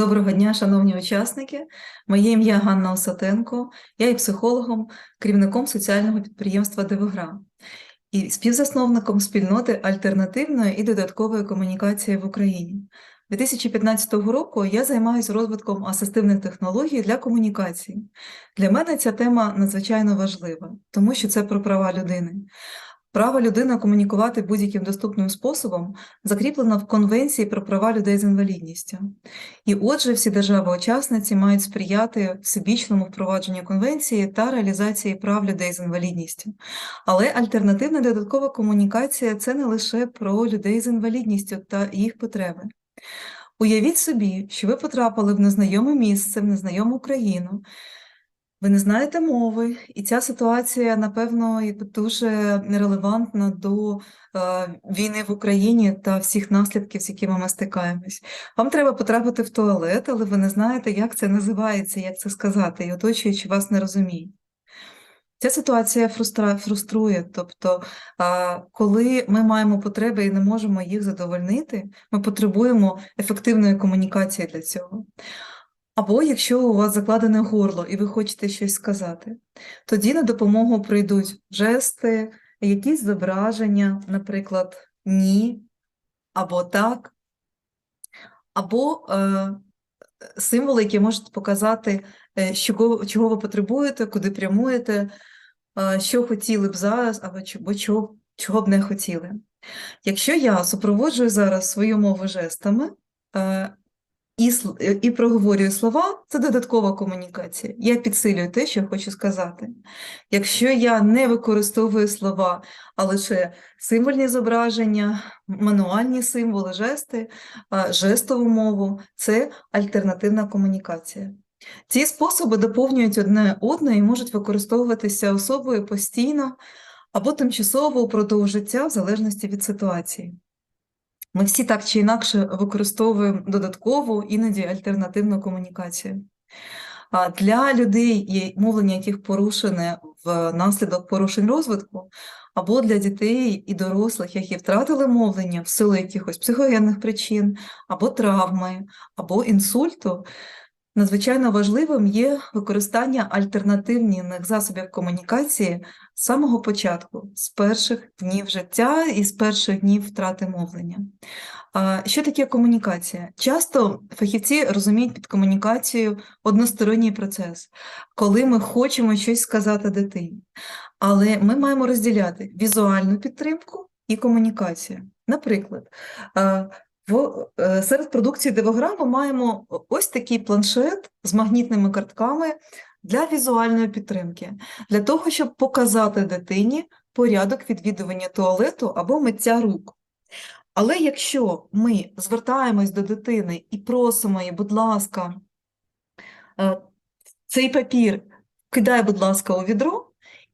Доброго дня, шановні учасники. Моє ім'я Ганна Осатенко, я є психологом, керівником соціального підприємства Девогра і співзасновником спільноти альтернативної і додаткової комунікації в Україні. 2015 року я займаюся розвитком асистивних технологій для комунікації. Для мене ця тема надзвичайно важлива, тому що це про права людини. Право людини комунікувати будь-яким доступним способом закріплено в Конвенції про права людей з інвалідністю. І отже, всі держави-учасниці мають сприяти всебічному впровадженню конвенції та реалізації прав людей з інвалідністю. Але альтернативна додаткова комунікація це не лише про людей з інвалідністю та їх потреби. Уявіть собі, що ви потрапили в незнайоме місце, в незнайому країну. Ви не знаєте мови, і ця ситуація, напевно, якби дуже релевантна до е, війни в Україні та всіх наслідків, з якими ми стикаємось. Вам треба потрапити в туалет, але ви не знаєте, як це називається, як це сказати, і оточуючи вас не розуміють. Ця ситуація фруструє, тобто, коли ми маємо потреби і не можемо їх задовольнити, ми потребуємо ефективної комунікації для цього. Або якщо у вас закладене горло і ви хочете щось сказати, тоді на допомогу прийдуть жести, якісь зображення, наприклад, ні, або так, або е, символи, які можуть показати, е, чого, чого ви потребуєте, куди прямуєте, е, що хотіли б зараз, або чого, чого б не хотіли. Якщо я супроводжую зараз свою мову жестами, е, і е, і проговорюю слова, це додаткова комунікація. Я підсилюю те, що хочу сказати. Якщо я не використовую слова, а лише символьні зображення, мануальні символи, жести, жестову мову це альтернативна комунікація. Ці способи доповнюють одне одне і можуть використовуватися особою постійно або тимчасово упродовж життя, в залежності від ситуації. Ми всі так чи інакше використовуємо додаткову, іноді альтернативну комунікацію. А для людей, мовлення яких порушене внаслідок порушень розвитку, або для дітей і дорослих, які втратили мовлення в силу якихось психогенних причин, або травми, або інсульту, надзвичайно важливим є використання альтернативних засобів комунікації з самого початку, з перших днів життя і з перших днів втрати мовлення. Що таке комунікація? Часто фахівці розуміють під комунікацією односторонній процес, коли ми хочемо щось сказати дитині. Але ми маємо розділяти візуальну підтримку і комунікацію. Наприклад, в, е, серед продукції Девограма маємо ось такий планшет з магнітними картками для візуальної підтримки, для того, щоб показати дитині порядок відвідування туалету або миття рук. Але якщо ми звертаємось до дитини і просимо її, будь ласка, е, цей папір кидай, будь ласка, у відро,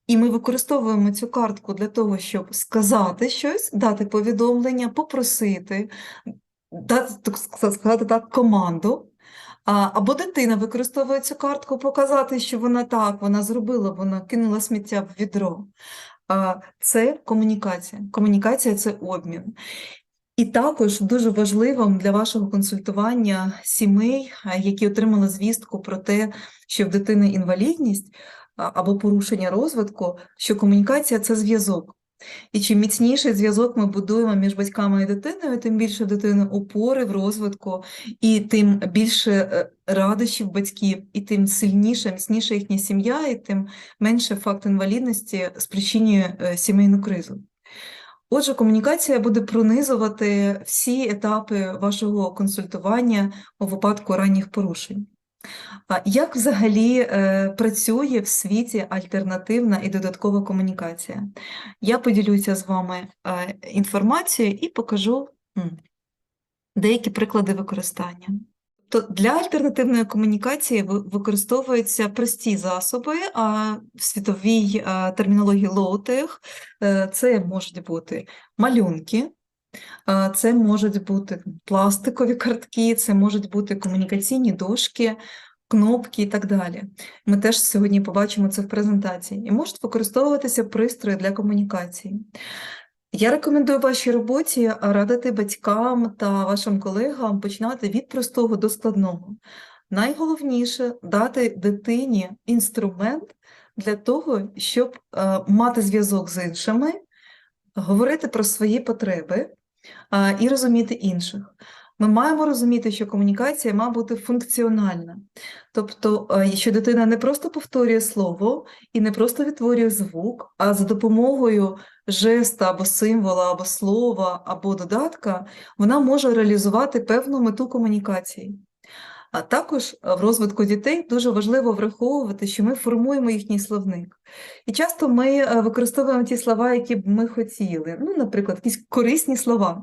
і ми використовуємо цю картку для того, щоб сказати щось, дати повідомлення, попросити, так сказати так, команду, або дитина використовує цю картку, показати, що вона так, вона зробила, вона кинула сміття в відро. Це комунікація. Комунікація це обмін. І також дуже важливим для вашого консультування сімей, які отримали звістку про те, що в дитини інвалідність або порушення розвитку, що комунікація це зв'язок. І чим міцніший зв'язок ми будуємо між батьками і дитиною, тим більше дитини опори в розвитку, і тим більше е, радощів батьків, і тим сильніша, міцніша їхня сім'я, і тим менше факт інвалідності спричинює е, сімейну кризу. Отже, комунікація буде пронизувати всі етапи вашого консультування у випадку ранніх порушень. Як взагалі е, працює в світі альтернативна і додаткова комунікація? Я поділюся з вами е, інформацією і покажу деякі приклади використання. То для альтернативної комунікації використовуються прості засоби, а в світовій термінології low-tech е, це можуть бути малюнки, це можуть бути пластикові картки, це можуть бути комунікаційні дошки, кнопки і так далі. Ми теж сьогодні побачимо це в презентації. І можуть використовуватися пристрої для комунікації. Я рекомендую вашій роботі радити батькам та вашим колегам починати від простого до складного. Найголовніше дати дитині інструмент для того, щоб е, мати зв'язок з іншими, говорити про свої потреби і розуміти інших. Ми маємо розуміти, що комунікація має бути функціональна. Тобто, що дитина не просто повторює слово і не просто відтворює звук, а за допомогою жеста або символа, або слова, або додатка, вона може реалізувати певну мету комунікації. А також е, в розвитку дітей дуже важливо враховувати, що ми формуємо їхній словник. І часто ми е, використовуємо ті слова, які б ми хотіли, ну, наприклад, якісь корисні слова.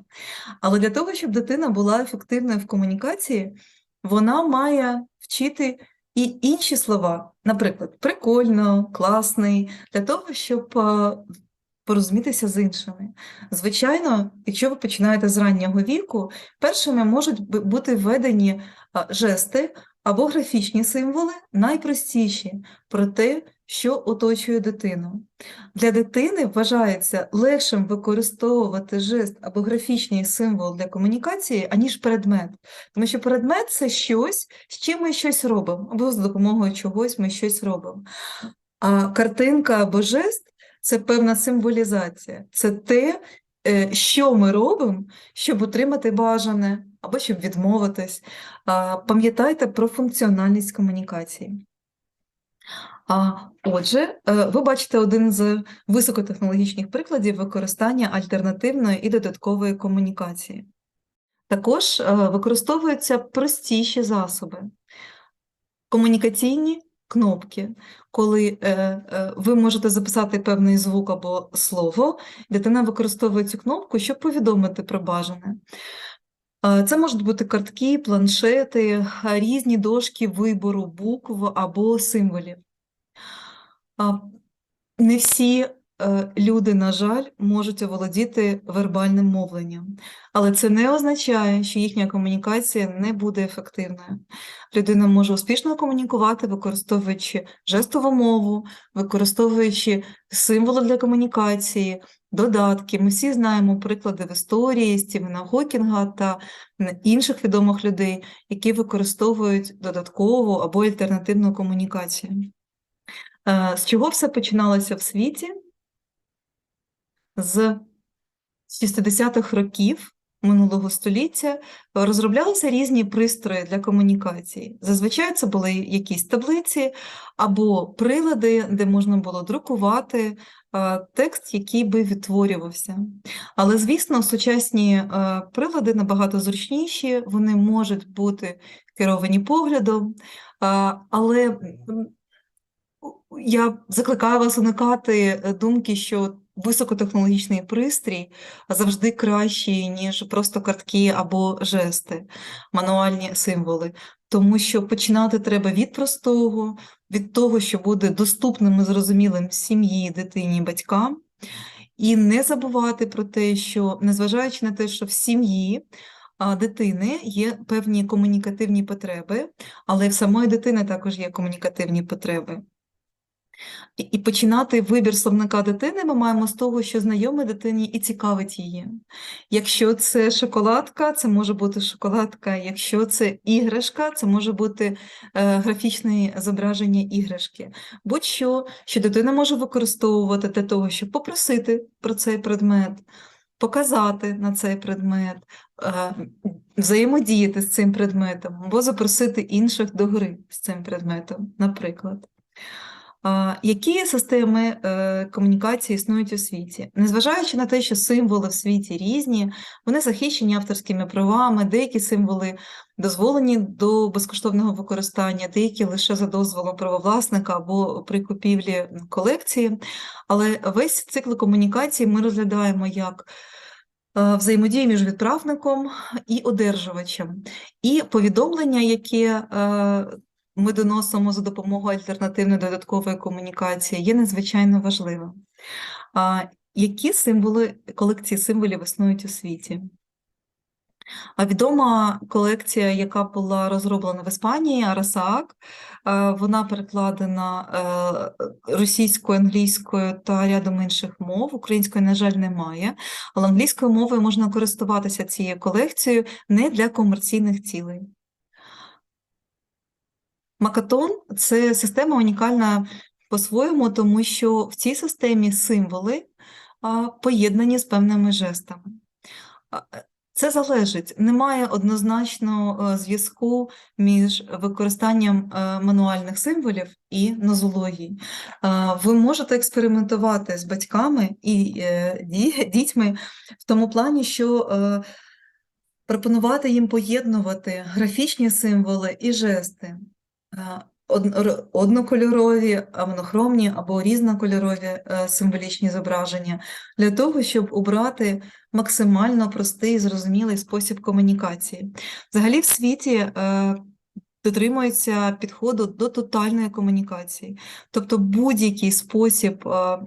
Але для того, щоб дитина була ефективною в комунікації, вона має вчити і інші слова, наприклад, прикольно, класний, для того, щоб е, порозумітися з іншими. Звичайно, якщо ви починаєте з раннього віку, першими можуть бути введені жести або графічні символи, найпростіші про те, що оточує дитину. Для дитини вважається легшим використовувати жест або графічний символ для комунікації, аніж предмет. Тому що предмет це щось, з чим ми щось робимо, або з допомогою чогось ми щось робимо. А картинка або жест це певна символізація, це те, е, що ми робимо, щоб отримати бажане або щоб відмовитись. Пам'ятайте про функціональність комунікації. А, Отже, е, ви бачите один з високотехнологічних прикладів використання альтернативної і додаткової комунікації. Також е, використовуються простіші засоби, комунікаційні кнопки, коли е, е, ви можете записати певний звук або слово, дитина використовує цю кнопку, щоб повідомити про бажане. Е, Це можуть бути картки, планшети, різні дошки вибору букв або символів. Не всі люди, на жаль, можуть оволодіти вербальним мовленням, але це не означає, що їхня комунікація не буде ефективною. Людина може успішно комунікувати, використовуючи жестову мову, використовуючи символи для комунікації, додатки. Ми всі знаємо приклади в історії Стівена Гокінга та інших відомих людей, які використовують додаткову або альтернативну комунікацію. Е, З чого все починалося в світі? З 60-х років минулого століття розроблялися різні пристрої для комунікації. Зазвичай це були якісь таблиці або прилади, де можна було друкувати е, текст, який би відтворювався. Але, звісно, сучасні е, прилади набагато зручніші, вони можуть бути керовані поглядом, але я закликаю вас уникати е, думки, що високотехнологічний пристрій завжди кращий, ніж просто картки або жести, мануальні символи. Тому що починати треба від простого, від того, що буде доступним і зрозумілим сім'ї, дитині, батькам. І не забувати про те, що незважаючи на те, що в сім'ї дитини є певні комунікативні потреби, але в самої дитини також є комунікативні потреби. І, починати вибір словника дитини ми маємо з того, що знайоме дитині і цікавить її. Якщо це шоколадка, це може бути шоколадка. Якщо це іграшка, це може бути е, графічне зображення іграшки. Будь-що, що дитина може використовувати для того, щоб попросити про цей предмет, показати на цей предмет, е, взаємодіяти з цим предметом, або запросити інших до гри з цим предметом, наприклад. Які системи е, комунікації існують у світі? Незважаючи на те, що символи в світі різні, вони захищені авторськими правами, деякі символи дозволені до безкоштовного використання, деякі лише за дозволом правовласника або при купівлі колекції. Але весь цикл комунікації ми розглядаємо як е, взаємодію між відправником і одержувачем, і повідомлення, яке ми доносимо за допомогою альтернативної додаткової комунікації, є надзвичайно важливим. Які символи, колекції символів існують у світі? А відома колекція, яка була розроблена в Іспанії, Арасаак, вона перекладена е, російською, англійською та рядом інших мов. Української, на жаль, немає, але англійською мовою можна користуватися цією колекцією не для комерційних цілей. Макатон це система унікальна по-своєму, тому що в цій системі символи поєднані з певними жестами. Це залежить, немає однозначного е, зв'язку між використанням е, мануальних символів і нозології. Е, Ви можете експериментувати з батьками і дітьми в тому плані, що пропонувати їм поєднувати графічні символи і жести. Е, Однокольорові, а монохромні або різнокольорові е, символічні зображення для того, щоб обрати максимально простий, і зрозумілий спосіб комунікації. Взагалі в світі е, дотримується підходу до тотальної комунікації, тобто будь-який спосіб е, е,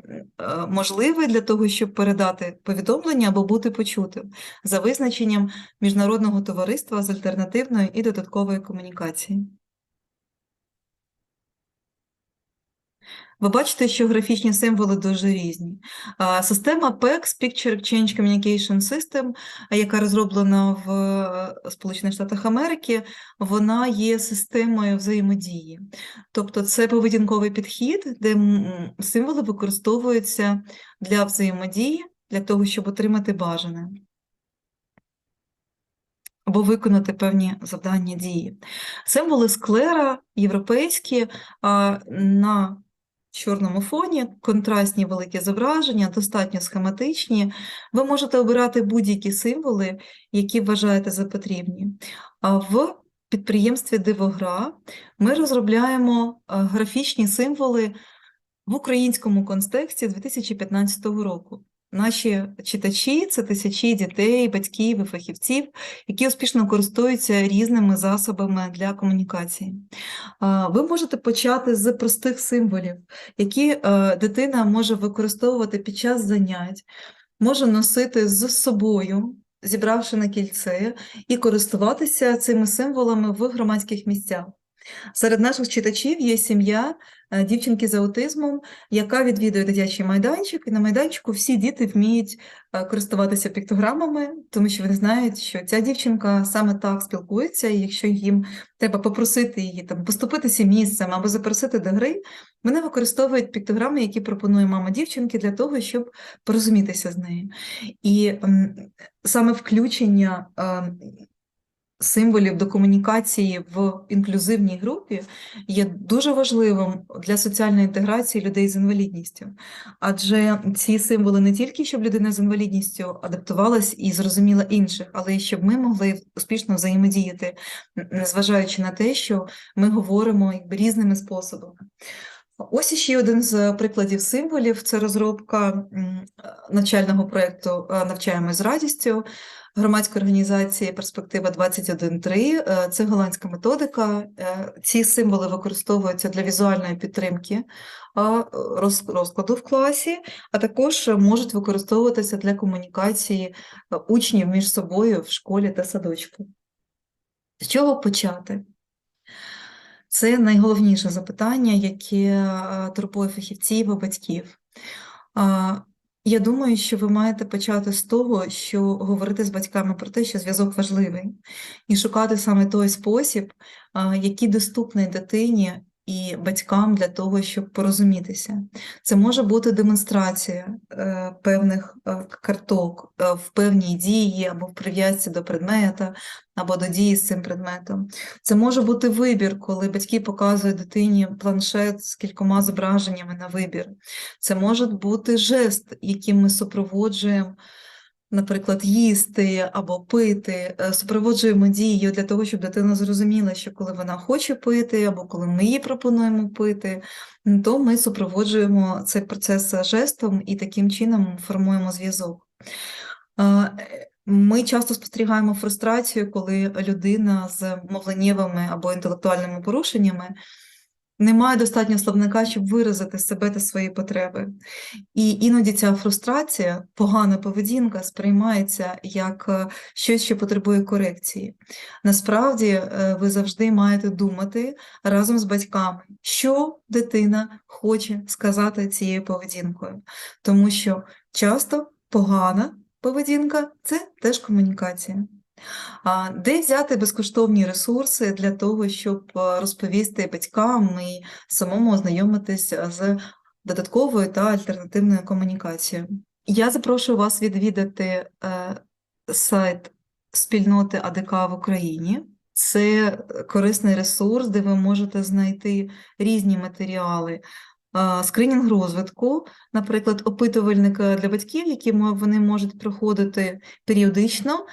можливий для того, щоб передати повідомлення або бути почутим за визначенням Міжнародного товариства з альтернативної і додаткової комунікації. Ви бачите, що графічні символи дуже різні. Система PEX, Picture Exchange Communication System, яка розроблена в е, Сполучених Штатах Америки, вона є системою взаємодії. Тобто це поведінковий підхід, де символи використовуються для взаємодії, для того, щоб отримати бажане або виконати певні завдання дії. Символи склера європейські на чорному фоні, контрастні великі зображення, достатньо схематичні. Ви можете обирати будь-які символи, які вважаєте за потрібні. А в підприємстві Дивогра ми розробляємо графічні символи в українському контексті 2015 року. Наші читачі це тисячі дітей, батьків і фахівців, які успішно користуються різними засобами для комунікації. Ви можете почати з простих символів, які е, дитина може використовувати під час занять, може носити з собою, зібравши на кільце, і користуватися цими символами в громадських місцях. Серед наших читачів є сім'я е, дівчинки з аутизмом, яка відвідує дитячий майданчик, і на майданчику всі діти вміють е, користуватися піктограмами, тому що вони знають, що ця дівчинка саме так спілкується, і якщо їм треба попросити її там поступитися місцем або запросити до гри, вони використовують піктограми, які пропонує мама дівчинки для того, щоб порозумітися з нею. І саме включення. Е, символів до комунікації в інклюзивній групі є дуже важливим для соціальної інтеграції людей з інвалідністю. Адже ці символи не тільки щоб людина з інвалідністю адаптувалась і зрозуміла інших, але й щоб ми могли успішно взаємодіяти, незважаючи на те, що ми говоримо якби різними способами. Ось іще один з прикладів символів це розробка навчального проєкту е, Навчаємо з радістю громадської організації Перспектива 21.3. Е, Це голландська методика. Е, Ці символи використовуються для візуальної підтримки е, розкладу в класі, а також можуть використовуватися для комунікації учнів між собою в школі та садочку. З чого почати? Це найголовніше запитання, яке турбує фахівців і батьків. Я думаю, що ви маєте почати з того, що говорити з батьками про те, що зв'язок важливий, і шукати саме той спосіб, який доступний дитині і батькам для того, щоб порозумітися. Це може бути демонстрація е, певних е, карток е, в певній дії або в прив'язці до предмета, або до дії з цим предметом. Це може бути вибір, коли батьки показують дитині планшет з кількома зображеннями на вибір. Це може бути жест, яким ми супроводжуємо, наприклад, їсти або пити, е, супроводжуємо дією для того, щоб дитина зрозуміла, що коли вона хоче пити, або коли ми їй пропонуємо пити, то ми супроводжуємо цей процес жестом і таким чином формуємо зв'язок. Е, Ми часто спостерігаємо фрустрацію, коли людина з мовленнєвими або інтелектуальними порушеннями немає достатньо словника, щоб виразити себе та свої потреби. І іноді ця фрустрація, погана поведінка сприймається як е, щось, що потребує корекції. Насправді, е, ви завжди маєте думати разом з батьками, що дитина хоче сказати цією поведінкою, тому що часто погана поведінка це теж комунікація. Де взяти безкоштовні ресурси для того, щоб е, розповісти батькам і самому ознайомитись з додатковою та альтернативною комунікацією? Я запрошую вас відвідати е, сайт спільноти АДК в Україні. Це корисний ресурс, де ви можете знайти різні матеріали. Скринінг розвитку, наприклад, опитувальник е, для батьків, які вони можуть проходити періодично,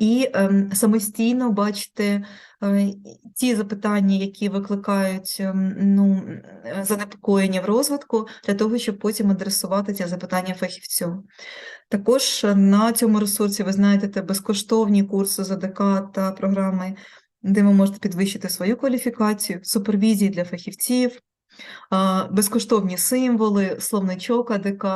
і ем, самостійно бачити е, ті запитання, які викликають ем, ну, е, занепокоєння в розвитку, для того, щоб потім адресувати ці запитання фахівцю. Також на цьому ресурсі ви знайдете безкоштовні курси з АДК та програми, де ви можете підвищити свою кваліфікацію, супервізії для фахівців, безкоштовні символи, словничок АДК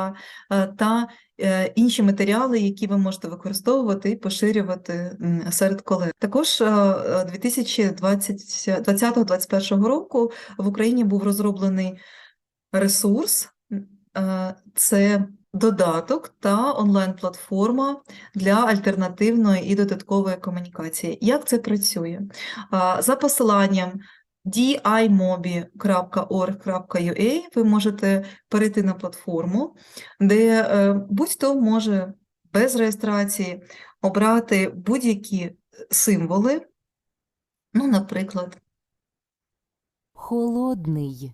та е, інші матеріали, які ви можете використовувати і поширювати серед колег. Також е, 2020-2021 року в Україні був розроблений ресурс. Е, Це додаток та онлайн-платформа для альтернативної і додаткової комунікації. Як це працює? За посиланням dimobi.org.ua ви можете перейти на платформу, де е, будь-хто може без реєстрації обрати будь-які символи, ну, наприклад, холодний,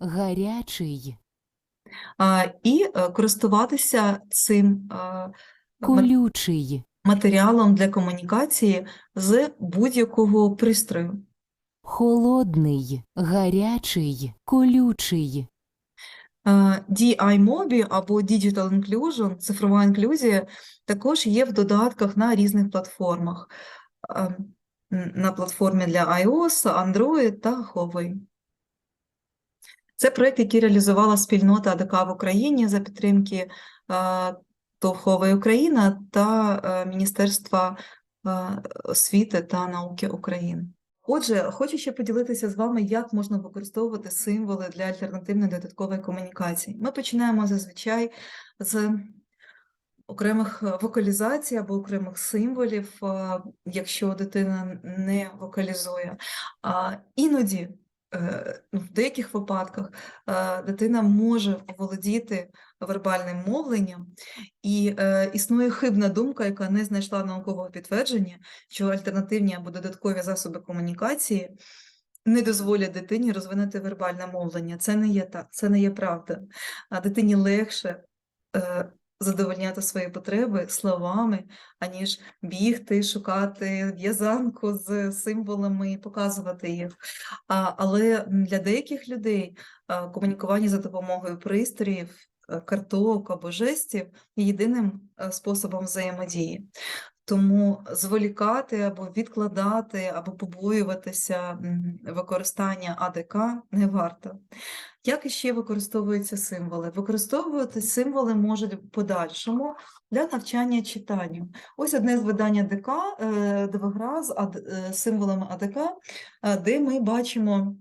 гарячий, і е, користуватися цим колючий, матеріалом для комунікації з будь-якого пристрою. Холодний, гарячий, колючий, DI-MOBI або Digital Inclusion, цифрова інклюзія, також є в додатках на різних платформах. На платформі для iOS, Android та Huawei. Це проєкт, який реалізувала спільнота АДК в Україні за підтримки ТОВ Huawei Україна та е, Міністерства е, освіти та науки України. Отже, хочу ще поділитися з вами, як можна використовувати символи для альтернативної додаткової комунікації. Ми починаємо зазвичай з окремих е, вокалізацій або окремих символів, е, якщо дитина не вокалізує. Іноді, в деяких випадках, е, дитина може оволодіти вербальним мовленням, і е, існує хибна думка, яка не знайшла наукового підтвердження, що альтернативні або додаткові засоби комунікації не дозволять дитині розвинути вербальне мовлення. Це не є так, це не є правда. А дитині легше е, задовольняти свої потреби словами, аніж бігти, шукати в'язанку з символами і показувати їх. А, але для деяких людей комунікування за допомогою пристроїв, е, карток або жестів єдиним е, способом взаємодії. Тому зволікати або відкладати, або побоюватися використання АДК не варто. Як іще використовуються символи? Використовувати символи можуть в подальшому для навчання читанню. Ось одне з видань АДК, е, ДВГРА з е, символами АДК, е, де ми бачимо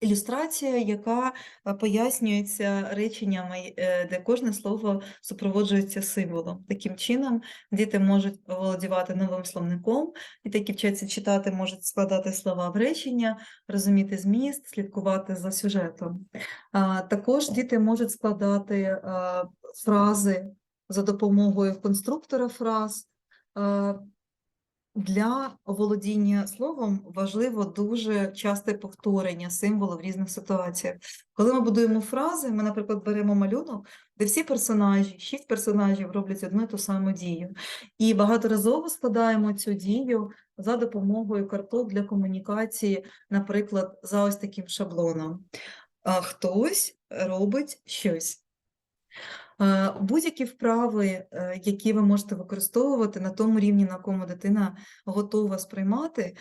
ілюстрація, яка е, пояснюється реченнями, е, де кожне слово супроводжується символом. Таким чином, діти можуть володівати новим словником, і такі вчаться читати, можуть складати слова в речення, розуміти зміст, слідкувати за сюжетом. Також діти можуть складати е, фрази за допомогою конструктора фраз. Для володіння словом важливо дуже часте повторення символу в різних ситуаціях. Коли ми будуємо фрази, ми, наприклад, беремо малюнок, де всі персонажі, шість персонажів роблять одну і ту саму дію. І багаторазово складаємо цю дію за допомогою карток для комунікації, наприклад, за ось таким шаблоном. А хтось робить щось. Будь-які вправи, е, які ви можете використовувати на тому рівні, на якому дитина готова сприймати,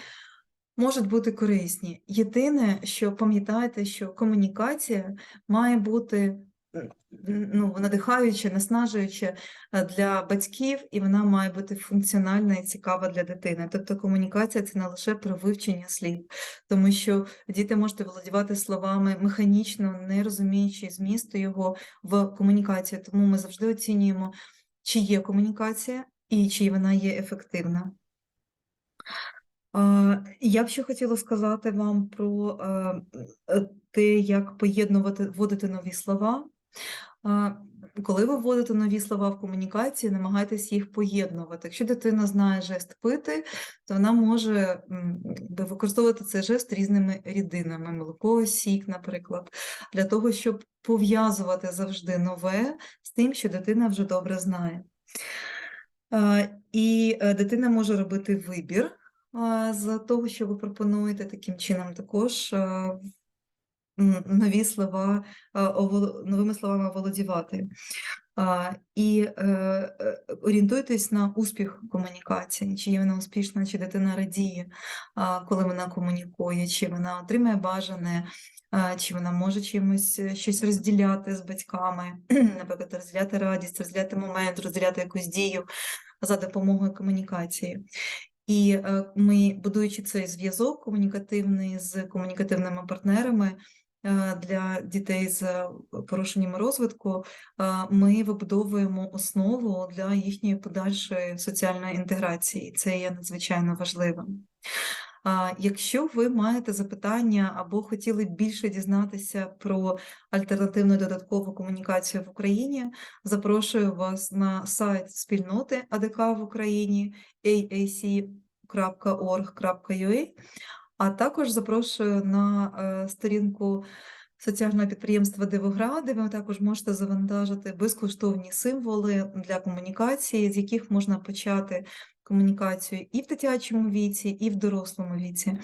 можуть бути корисні. Єдине, що пам'ятайте, що комунікація має бути ну, надихаюча, наснажуюча е, для батьків, і вона має бути функціональна і цікава для дитини. Тобто комунікація це не лише про вивчення слів, тому що діти можуть володівати словами механічно, не розуміючи змісту його в комунікації. Тому ми завжди оцінюємо, чи є комунікація і чи вона є ефективна. Я б ще хотіла сказати вам про е, е, те, як поєднувати, вводити нові слова. Коли ви вводите нові слова в комунікації, намагайтесь їх поєднувати. Якщо дитина знає жест пити, то вона може використовувати цей жест різними рідинами, молоко, сік, наприклад, для того, щоб пов'язувати завжди нове з тим, що дитина вже добре знає. І е, дитина може робити вибір з того, що ви пропонуєте, таким чином також нові слова, е, новими словами оволодівати. А, І е, е, орієнтуйтесь на успіх комунікації, чи є вона успішна, чи дитина радіє, коли вона комунікує, чи вона отримує бажане, чи вона може чимось щось розділяти з батьками, наприклад, розділяти радість, розділяти момент, розділяти якусь дію за допомогою комунікації. І ми, будуючи цей зв'язок комунікативний з комунікативними партнерами для дітей з е, порушеннями розвитку, е, ми вибудовуємо основу для їхньої подальшої соціальної інтеграції. Це є надзвичайно важливим. Якщо ви маєте запитання або хотіли більше дізнатися про альтернативну додаткову комунікацію в Україні, запрошую вас на сайт спільноти АДК в Україні aac.org.ua, а також запрошую на е, сторінку соціального підприємства Дивогра, де ви також можете завантажити безкоштовні символи для комунікації, з яких можна почати комунікацію і в дитячому віці, і в дорослому віці.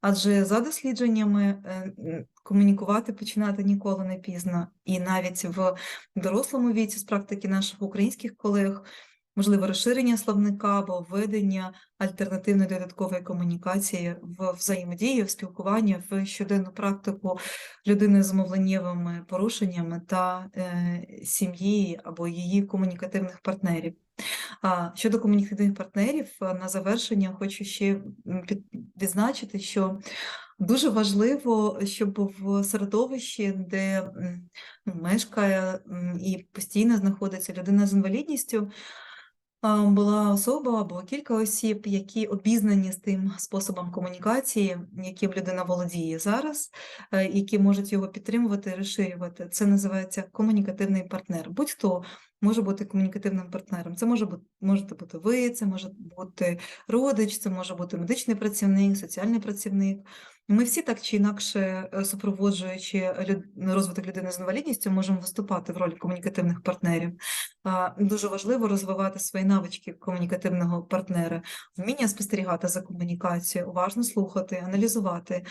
Адже за дослідженнями е, комунікувати починати ніколи не пізно, і навіть в дорослому віці, з практики наших українських колег, можливо, розширення словника або введення альтернативної додаткової комунікації в взаємодії, в спілкуванні, в щоденну практику людини з мовленнєвими порушеннями та е, сім'ї або її комунікативних партнерів. А щодо комунікативних партнерів, е, на завершення хочу ще відзначити, що дуже важливо, щоб в середовищі, де ну, мешкає і постійно знаходиться людина з інвалідністю, була особа або кілька осіб, які обізнані з тим способом комунікації, яким людина володіє зараз, е, які можуть його підтримувати, розширювати. Це називається комунікативний партнер. Будь-хто може бути комунікативним партнером. Це може бути можете бути ви, це може бути родич, це може бути медичний працівник, соціальний працівник. Ми всі так чи інакше, е, супроводжуючи розвиток людини з інвалідністю, можемо виступати в ролі комунікативних партнерів. Дуже важливо розвивати свої навички комунікативного партнера, вміння спостерігати за комунікацією, уважно слухати, аналізувати,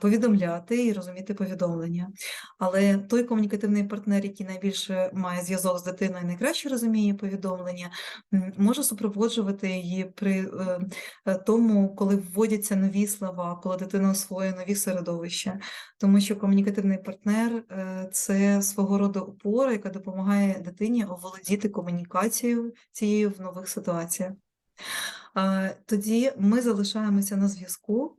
повідомляти і розуміти повідомлення. Але той комунікативний партнер, який найбільше має зв'язок з дитиною, найкраще розуміє повідомлення, може супроводжувати її при е, е, тому, коли вводяться нові слова, коли дитина освоює нові середовища. Тому що комунікативний партнер е, це свого роду опора, яка допомагає дитині оволодіти комунікацією цією в нових ситуаціях. Тоді ми залишаємося на зв'язку.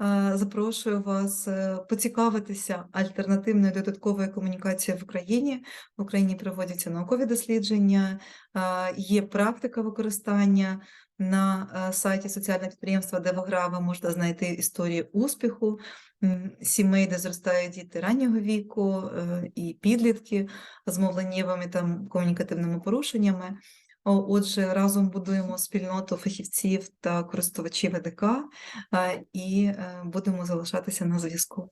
Е, Запрошую вас е, поцікавитися альтернативною додатковою комунікацією в Україні. В Україні проводяться наукові дослідження, е, є практика використання на сайті соціального підприємства Девогра. Ви можете знайти історії успіху сімей, де зростають діти раннього віку і підлітки з мовленнєвими та комунікативними порушеннями. Отже, разом будуємо спільноту фахівців та користувачів ЕДК і е, будемо залишатися на зв'язку.